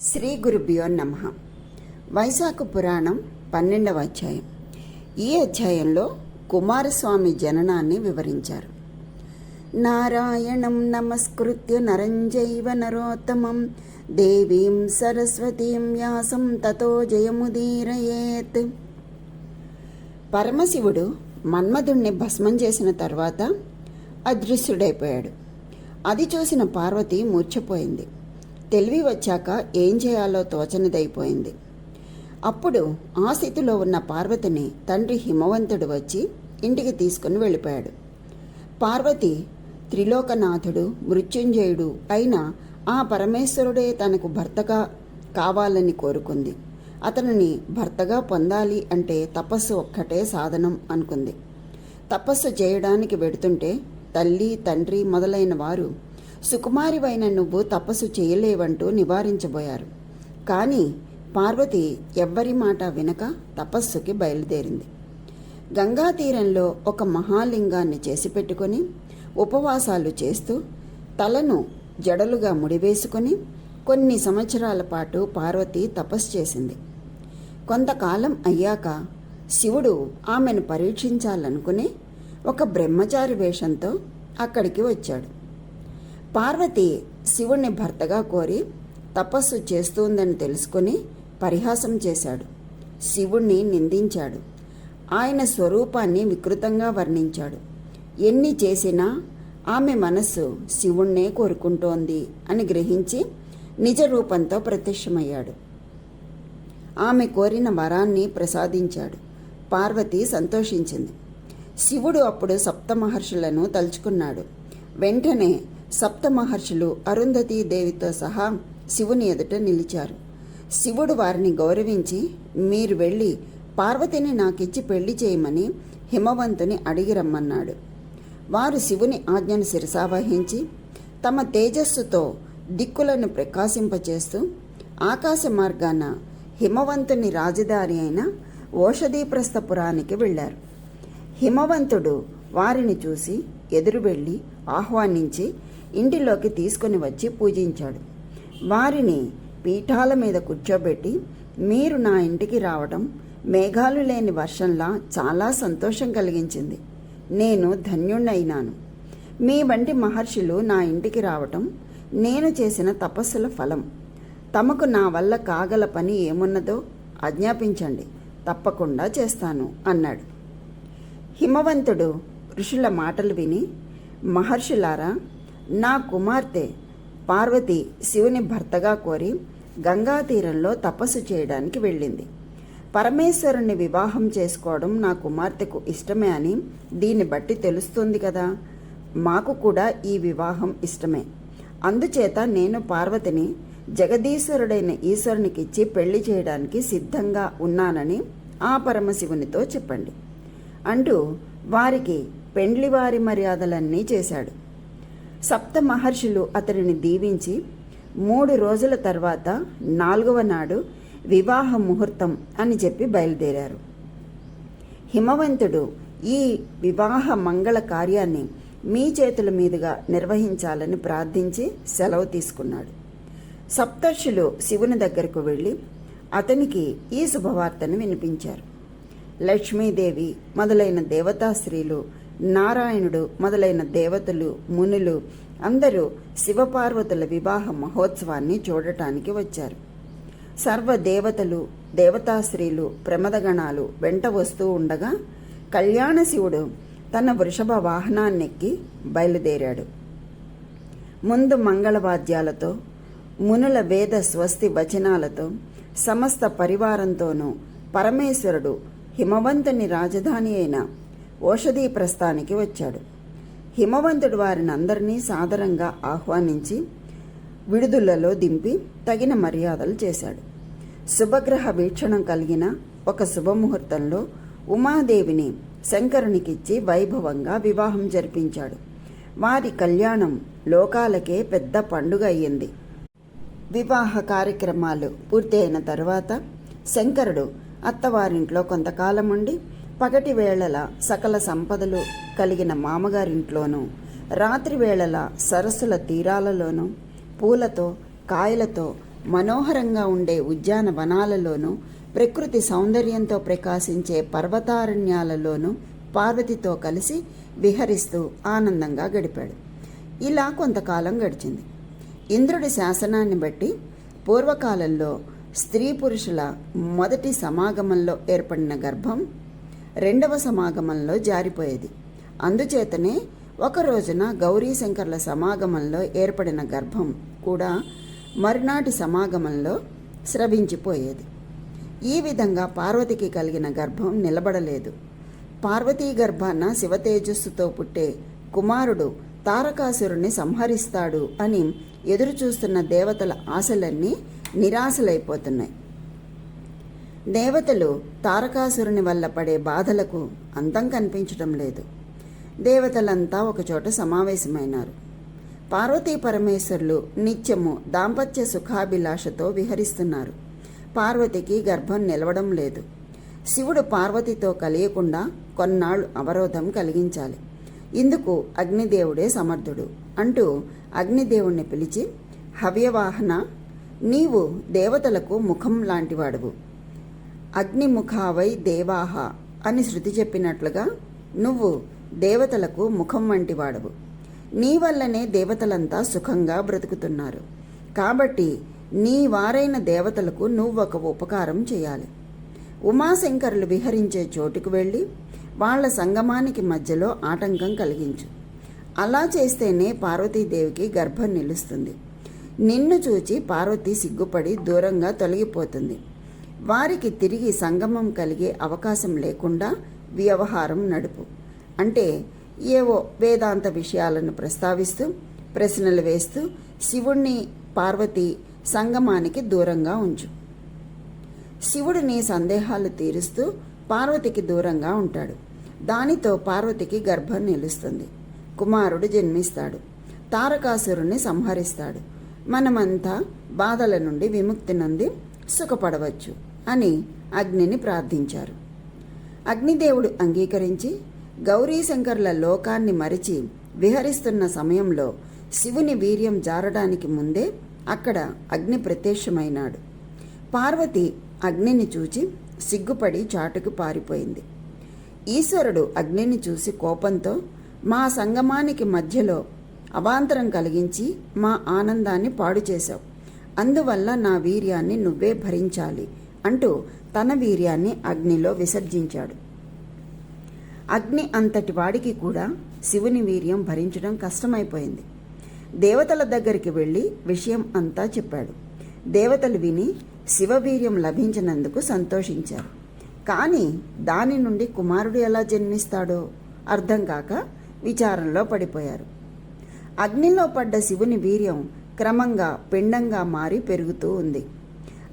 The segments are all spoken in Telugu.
శ్రీ గురుభ్యో నమ. వైశాఖ పురాణం పన్నెండవ అధ్యాయం. ఈ అధ్యాయంలో కుమారస్వామి జననాన్ని వివరించారు. నారాయణం నమస్కృత్య నరంజైవ నరోత్తమం. దేవీం సరస్వతీం వ్యాసం తతో జయముదీరయేత్. పరమశివుడు మన్మధుణ్ణి భస్మం చేసిన తర్వాత అదృశ్యుడైపోయాడు. అది చూసిన పార్వతి మూర్ఛపోయింది. తెలివి వచ్చాక ఏం చేయాలో తోచనిదైపోయింది. అప్పుడు ఆ స్థితిలో ఉన్న పార్వతిని తండ్రి హిమవంతుడు వచ్చి ఇంటికి తీసుకుని వెళ్ళిపోయాడు. పార్వతి త్రిలోకనాథుడు మృత్యుంజయుడు అయిన ఆ పరమేశ్వరుడే తనకు భర్తగా కావాలని కోరుకుంది. అతనిని భర్తగా పొందాలి అంటే తపస్సు ఒక్కటే సాధనం అనుకుంది. తపస్సు చేయడానికి వెడుతుంటే తల్లి తండ్రి మొదలైన వారు సుకుమారివైన నువ్వు తపస్సు చేయలేవంటూ నివారించబోయారు. కానీ పార్వతి ఎవ్వరి మాట వినక తపస్సుకి బయలుదేరింది. గంగా తీరంలో ఒక మహాలింగాన్ని చేసి పెట్టుకొని ఉపవాసాలు చేస్తూ తలను జడలుగా ముడివేసుకొని కొన్ని సంవత్సరాల పాటు పార్వతి తపస్సు చేసింది. కొంతకాలం అయ్యాక శివుడు ఆమెను పరీక్షించాలనుకుని ఒక బ్రహ్మచారి వేషంతో అక్కడికి వచ్చాడు. పార్వతి శివుణ్ణి భర్తగా కోరి తపస్సు చేస్తుందని తెలుసుకుని పరిహాసం చేశాడు. శివుణ్ణి నిందించాడు. ఆయన స్వరూపాన్ని వికృతంగా వర్ణించాడు. ఎన్ని చేసినా ఆమె మనస్సు శివుణ్ణే కోరుకుంటోంది అని గ్రహించి నిజ రూపంతో ప్రత్యక్షమయ్యాడు. ఆమె కోరిన వరాన్ని ప్రసాదించాడు. పార్వతి సంతోషించింది. శివుడు అప్పుడు సప్త మహర్షులను తలుచుకున్నాడు. వెంటనే సప్త మహర్షులు అరుంధతీ దేవితో సహా శివుని ఎదుట నిలిచారు. శివుడు వారిని గౌరవించి మీరు వెళ్ళి పార్వతిని నాకిచ్చి పెళ్ళి చేయమని హిమవంతుని అడిగి రమ్మన్నాడు. వారు శివుని ఆజ్ఞను శిరసావహించి తమ తేజస్సుతో దిక్కులను ప్రకాశింపచేస్తూ ఆకాశ మార్గాన హిమవంతుని రాజధాని అయిన ఓషధీప్రస్థపురానికి వెళ్ళారు. హిమవంతుడు వారిని చూసి ఎదురు వెళ్ళి ఆహ్వానించి ఇంటిలోకి తీసుకుని వచ్చి పూజించాడు. వారిని పీఠాల మీద కూర్చోబెట్టి మీరు నా ఇంటికి రావడం మేఘాలు లేని వర్షంలా చాలా సంతోషం కలిగించింది. నేను ధన్యుణ్ణయినాను. మీ వంటి మహర్షులు నా ఇంటికి రావటం నేను చేసిన తపస్సుల ఫలం. తమకు నా వల్ల కాగల పని ఏమున్నదో ఆజ్ఞాపించండి. తప్పకుండా చేస్తాను అన్నాడు. హిమవంతుడు ఋషుల మాటలు విని మహర్షులారా నా కుమార్తె పార్వతి శివుని భర్తగా కోరి గంగా తీరంలో తపస్సు చేయడానికి వెళ్ళింది. పరమేశ్వరుని వివాహం చేసుకోవడం నా కుమార్తెకు ఇష్టమే అని దీన్ని బట్టి తెలుస్తుంది కదా. మాకు కూడా ఈ వివాహం ఇష్టమే. అందుచేత నేను పార్వతిని జగదీశ్వరుడైన ఈశ్వరునికిచ్చి పెళ్ళి చేయడానికి సిద్ధంగా ఉన్నానని ఆ పరమశివునితో చెప్పండి. అంటూ వారికి పెండ్లివారి మర్యాదలన్నీ చేశాడు. సప్త మహర్షులు అతడిని దీవించి మూడు రోజుల తర్వాత నాలుగవ నాడు వివాహ ముహూర్తం అని చెప్పి బయలుదేరారు. హిమవంతుడు ఈ వివాహ మంగళ కార్యాన్ని మీ చేతుల మీదుగా నిర్వహించాలని ప్రార్థించి సెలవు తీసుకున్నాడు. సప్తర్షులు శివుని దగ్గరకు వెళ్ళి అతనికి ఈ శుభవార్తను వినిపించారు. లక్ష్మీదేవి మొదలైన దేవతా స్త్రీలు నారాయణుడు మొదలైన దేవతలు మునులు అందరూ శివపార్వతుల వివాహ మహోత్సవాన్ని చూడటానికి వచ్చారు. సర్వ దేవతలు దేవతాశ్రీలు ప్రమదగణాలు వెంట వస్తూ ఉండగా కళ్యాణ శివుడు తన వృషభ వాహనాన్నెక్కి బయలుదేరాడు. ముందు మంగళవాద్యాలతో మునుల వేద స్వస్తి వచనాలతో సమస్త పరివారంతోనూ పరమేశ్వరుడు హిమవంతుని రాజధాని అయిన ఓషధీ ప్రస్థానికి వచ్చాడు. హిమవంతుడు వారిని అందరినీ సాదరంగా ఆహ్వానించి విడుదలలో దింపి తగిన మర్యాదలు చేశాడు. శుభగ్రహ వీక్షణం కలిగిన ఒక శుభముహూర్తంలో ఉమాదేవిని శంకరునికిచ్చి వైభవంగా వివాహం జరిపించాడు. వారి కళ్యాణం లోకాలకే పెద్ద పండుగ అయ్యింది. వివాహ కార్యక్రమాలు పూర్తయిన తరువాత శంకరుడు అత్తవారింట్లో కొంతకాలం ఉండి పగటి వేళల సకల సంపదలు కలిగిన మామగారింట్లోనూ రాత్రి వేళల సరస్సుల తీరాలలోనూ పూలతో కాయలతో మనోహరంగా ఉండే ఉద్యాన వనాలలోనూ ప్రకృతి సౌందర్యంతో ప్రకాశించే పర్వతారణ్యాలలోనూ పార్వతితో కలిసి విహరిస్తూ ఆనందంగా గడిపాడు. ఇలా కొంతకాలం గడిచింది. ఇంద్రుడి శాసనాన్ని బట్టి పూర్వకాలంలో స్త్రీ పురుషుల మొదటి సమాగమంలో ఏర్పడిన గర్భం రెండవ సమాగమంలో జారిపోయేది. అందుచేతనే ఒక రోజున గౌరీశంకర్ల సమాగమంలో ఏర్పడిన గర్భం కూడా మరునాటి సమాగమంలో స్రవించిపోయేది. ఈ విధంగా పార్వతికి కలిగిన గర్భం నిలబడలేదు. పార్వతీ గర్భాన శివతేజస్సుతో పుట్టే కుమారుడు తారకాసురుని సంహరిస్తాడు అని ఎదురుచూస్తున్న దేవతల ఆశలన్నీ నిరాశలైపోతున్నాయి. దేవతలు తారకాసురుని వల్ల పడే బాధలకు అంతం కనిపించడం లేదు. దేవతలంతా ఒకచోట సమావేశమైనారు. పార్వతీ పరమేశ్వరులు నిత్యము దాంపత్య సుఖాభిలాషతో విహరిస్తున్నారు. పార్వతికి గర్భం నిలవడం లేదు. శివుడు పార్వతితో కలియకుండా కొన్నాళ్ళు అవరోధం కలిగించాలి. ఇందుకు అగ్నిదేవుడే సమర్థుడు అంటూ అగ్నిదేవుణ్ణి పిలిచి హవ్యవాహన నీవు దేవతలకు ముఖం లాంటివాడువు. అగ్నిముఖావై దేవాహ అని శృతి చెప్పినట్లుగా నువ్వు దేవతలకు ముఖం వంటివాడవు నీ వల్లనే దేవతలంతా సుఖంగా బ్రతుకుతున్నారు. కాబట్టి నీ వారైన దేవతలకు నువ్వొక ఉపకారం చేయాలి. ఉమాశంకరులు విహరించే చోటుకు వెళ్ళి వాళ్ళ సంగమానికి మధ్యలో ఆటంకం కలిగించు. అలా చేస్తేనే పార్వతీదేవికి గర్భం నిలుస్తుంది. నిన్ను చూచి పార్వతి సిగ్గుపడి దూరంగా తొలగిపోతుంది. వారికి తిరిగి సంగమం కలిగే అవకాశం లేకుండా వ్యవహారం నడుపు. అంటే ఏవో వేదాంత విషయాలను ప్రస్తావిస్తూ ప్రశ్నలు వేస్తూ శివుణ్ణి పార్వతి సంగమానికి దూరంగా ఉంచు. శివుడిని సందేహాలు తీరుస్తూ పార్వతికి దూరంగా ఉంటాడు. దానితో పార్వతికి గర్భం నిలుస్తుంది. కుమారుడు జన్మిస్తాడు. తారకాసురుణ్ణి సంహరిస్తాడు. మనమంతా బాధల నుండి విముక్తి నుండి సుఖపడవచ్చు. అని అగ్నిని ప్రార్థించారు. అగ్నిదేవుడు అంగీకరించి గౌరీశంకర్ల లోకాన్ని మరిచి విహరిస్తున్న సమయంలో శివుని వీర్యం జారడానికి ముందే అక్కడ అగ్ని ప్రత్యక్షమైనాడు. పార్వతి అగ్నిని చూచి సిగ్గుపడి చాటుకు పారిపోయింది. ఈశ్వరుడు అగ్నిని చూసి కోపంతో మా సంగమానికి మధ్యలో అవాంతరం కలిగించి మా ఆనందాన్ని పాడు చేశావు అందువల్ల నా వీర్యాన్ని నువ్వే భరించాలి. అంటూ తన వీర్యాన్ని అగ్నిలో విసర్జించాడు. అగ్ని అంతటి వాడికి కూడా శివుని వీర్యం భరించడం కష్టమైపోయింది. దేవతల దగ్గరికి వెళ్ళి విషయం అంతా చెప్పాడు. దేవతలు విని శివవీర్యం లభించినందుకు సంతోషించారు. కానీ దాని నుండి కుమారుడు ఎలా జన్మిస్తాడో అర్థం కాక విచారంలో పడిపోయారు. అగ్నిలో పడ్డ శివుని వీర్యం క్రమంగా పిండంగా మారి పెరుగుతూ ఉంది.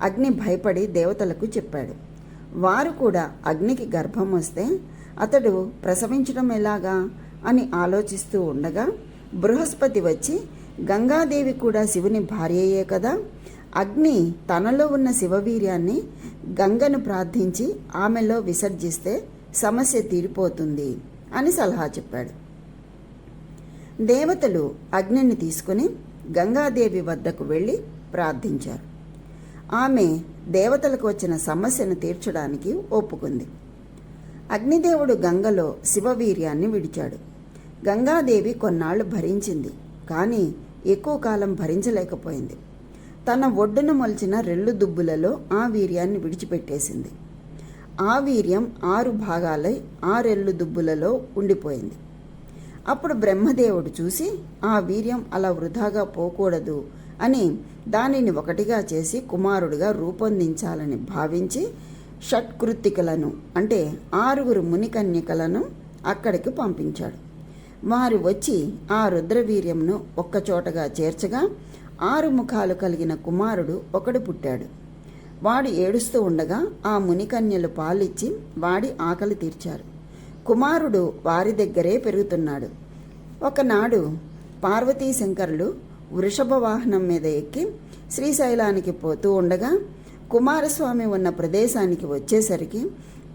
అగ్ని భయపడి దేవతలకు చెప్పాడు. వారు కూడా అగ్నికి గర్భం వస్తే అతడు ప్రసవించడం ఎలాగా? అని ఆలోచిస్తూ ఉండగా బృహస్పతి వచ్చి గంగాదేవి కూడా శివుని భార్యయే కదా? అగ్ని తనలో ఉన్న శివవీర్యాన్ని గంగను ప్రార్థించి ఆమెలో విసర్జిస్తే సమస్య తీరిపోతుంది అని సలహా చెప్పాడు. దేవతలు అగ్నిని తీసుకుని గంగాదేవి వద్దకు వెళ్ళి ప్రార్థించారు. ఆమె దేవతలకు వచ్చిన సమస్యను తీర్చడానికి ఒప్పుకుంది. అగ్నిదేవుడు గంగలో శివవీర్యాన్ని విడిచాడు. గంగాదేవి కొన్నాళ్ళు భరించింది కానీ ఎక్కువ కాలం భరించలేకపోయింది. తన ఒడ్డున మొలిచిన రెల్లు దుబ్బులలో ఆ వీర్యాన్ని విడిచిపెట్టేసింది. ఆ వీర్యం ఆరు భాగాలై ఆ రెల్లు దుబ్బులలో ఉండిపోయింది. అప్పుడు బ్రహ్మదేవుడు చూసి ఆ వీర్యం అలా వృధాగా పోకూడదు అని దానిని ఒకటిగా చేసి కుమారుడిగా రూపొందించాలని భావించి షట్కృత్తికలను అంటే ఆరుగురు మునికన్యకలను అక్కడికి పంపించాడు. వారు వచ్చి ఆ రుద్రవీర్యంను ఒక్కచోటగా చేర్చగా ఆరు ముఖాలు కలిగిన కుమారుడు ఒకడు పుట్టాడు. వాడు ఏడుస్తూ ఉండగా ఆ మునికన్యలు పాలిచ్చి వాడి ఆకలి తీర్చారు. కుమారుడు వారి దగ్గరే పెరుగుతున్నాడు. ఒకనాడు పార్వతీశంకరులు వృషభ వాహనం మీద ఎక్కి శ్రీశైలానికి పోతూ ఉండగా కుమారస్వామి ఉన్న ప్రదేశానికి వచ్చేసరికి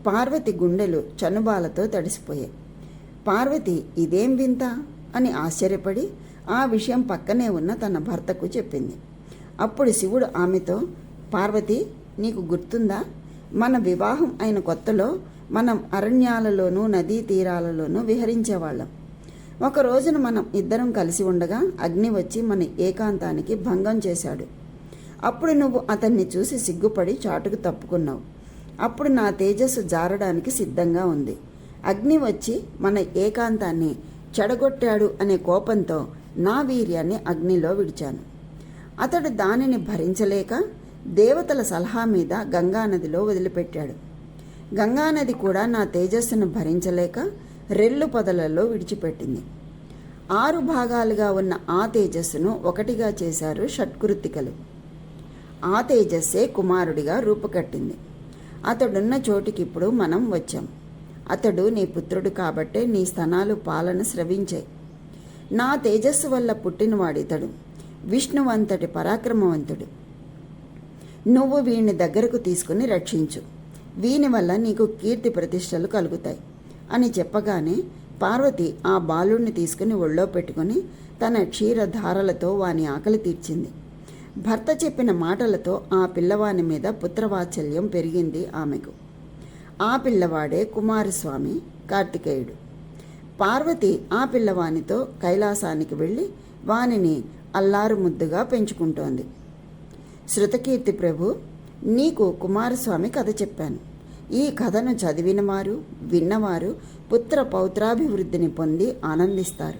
పార్వతి గుండెలు చనుబాలతో తడిసిపోయాయి. పార్వతి ఇదేం వింత అని ఆశ్చర్యపడి ఆ విషయం పక్కనే ఉన్న తన భర్తకు చెప్పింది. అప్పుడు శివుడు ఆమెతో పార్వతి నీకు గుర్తుందా? మన వివాహం అయిన కొత్తలో మనం అరణ్యాలలోనూ నదీ తీరాలలోనూ విహరించేవాళ్ళం. ఒక రోజున మనం ఇద్దరం కలిసి ఉండగా అగ్ని వచ్చి మన ఏకాంతానికి భంగం చేశాడు. అప్పుడు నువ్వు అతన్ని చూసి సిగ్గుపడి చాటుకు తప్పుకున్నావు. అప్పుడు నా తేజస్సు జారడానికి సిద్ధంగా ఉంది. అగ్ని వచ్చి మన ఏకాంతాన్ని చెడగొట్టాడు అనే కోపంతో నా వీర్యాన్ని అగ్నిలో విడిచాను. అతడు దానిని భరించలేక దేవతల సలహా మీద గంగానదిలో వదిలిపెట్టాడు. గంగానది కూడా నా తేజస్సును భరించలేక రెల్లు పొదలలో విడిచిపెట్టింది. ఆరు భాగాలుగా ఉన్న ఆ తేజస్సును ఒకటిగా చేశారు షట్కృత్తికలు ఆ తేజస్సే కుమారుడిగా రూపుకట్టింది. అతడున్న చోటికిప్పుడు మనం వచ్చాం. అతడు నీ పుత్రుడు కాబట్టే నీ స్థనాలు పాలన స్రవించాయి. నా తేజస్సు వల్ల పుట్టినవాడితడు. విష్ణువంతటి పరాక్రమవంతుడు. నువ్వు వీణ్ణి దగ్గరకు తీసుకుని రక్షించు. వీని వల్ల నీకు కీర్తి ప్రతిష్టలు కలుగుతాయి. అని చెప్పగానే పార్వతి ఆ బాలుణ్ణి తీసుకుని ఒళ్ళో పెట్టుకుని తన క్షీరధారలతో వాని ఆకలి తీర్చింది. భర్త చెప్పిన మాటలతో ఆ పిల్లవాని మీద పుత్రవాత్సల్యం పెరిగింది ఆమెకు. ఆ పిల్లవాడే కుమారస్వామి కార్తికేయుడు. పార్వతి ఆ పిల్లవానితో కైలాసానికి వెళ్ళి వానిని అల్లారు ముద్దుగా పెంచుకుంటోంది. శృతకీర్తి ప్రభు నీకు కుమారస్వామి కథ చెప్పాను. ఈ కథను చదివినవారు విన్నవారు పుత్ర పౌత్రాభివృద్ధిని పొంది ఆనందిస్తారు.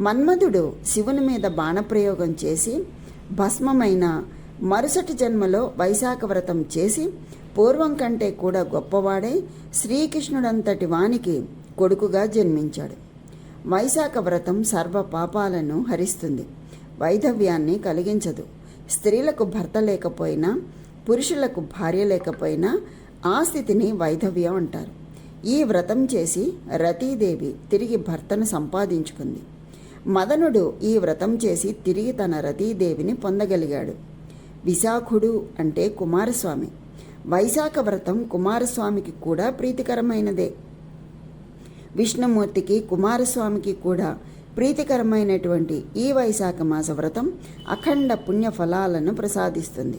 మన్మధుడు శివుని మీద బాణప్రయోగం చేసి భస్మమైన మరుసటి జన్మలో వైశాఖ వ్రతం చేసి పూర్వం కంటే కూడా గొప్పవాడై శ్రీకృష్ణుడంతటి వానికి కొడుకుగా జన్మించాడు. వైశాఖ వ్రతం సర్వ పాపాలను హరిస్తుంది. వైధవ్యాన్ని కలిగించదు. స్త్రీలకు భర్త లేకపోయినా పురుషులకు భార్య లేకపోయినా ఆ స్థితిని వైధవ్యం అంటారు. ఈ వ్రతం చేసి రతీదేవి తిరిగి భర్తను సంపాదించుకుంది. మదనుడు ఈ వ్రతం చేసి తిరిగి తన రతీదేవిని పొందగలిగాడు. విశాఖుడు అంటే కుమారస్వామి. వైశాఖ వ్రతం కుమారస్వామికి కూడా ప్రీతికరమైనదే. విష్ణుమూర్తికి కుమారస్వామికి కూడా ప్రీతికరమైనటువంటి ఈ వైశాఖ మాస వ్రతం అఖండ పుణ్య ఫలాలను ప్రసాదిస్తుంది.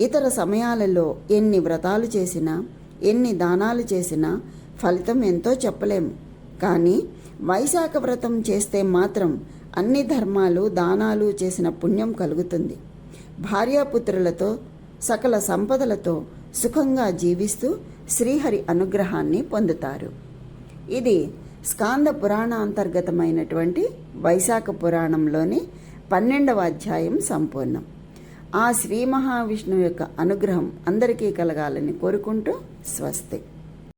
ఇతర సమయాలలో ఎన్ని వ్రతాలు చేసినా ఎన్ని దానాలు చేసినా ఫలితం ఎంతో చెప్పలేము. కానీ వైశాఖ వ్రతం చేస్తే మాత్రం అన్ని ధర్మాలు దానాలు చేసిన పుణ్యం కలుగుతుంది. భార్యాపుత్రులతో సకల సంపదలతో సుఖంగా జీవిస్తూ శ్రీహరి అనుగ్రహాన్ని పొందుతారు. ఇది స్కాంద పురాణాంతర్గతమైనటువంటి వైశాఖ పురాణంలోని పన్నెండవ అధ్యాయం సంపూర్ణం. ఆ శ్రీ మహావిష్ణువు యొక్క అనుగ్రహం అందరికీ కలగాలని కోరుకుంటూ స్వస్తి.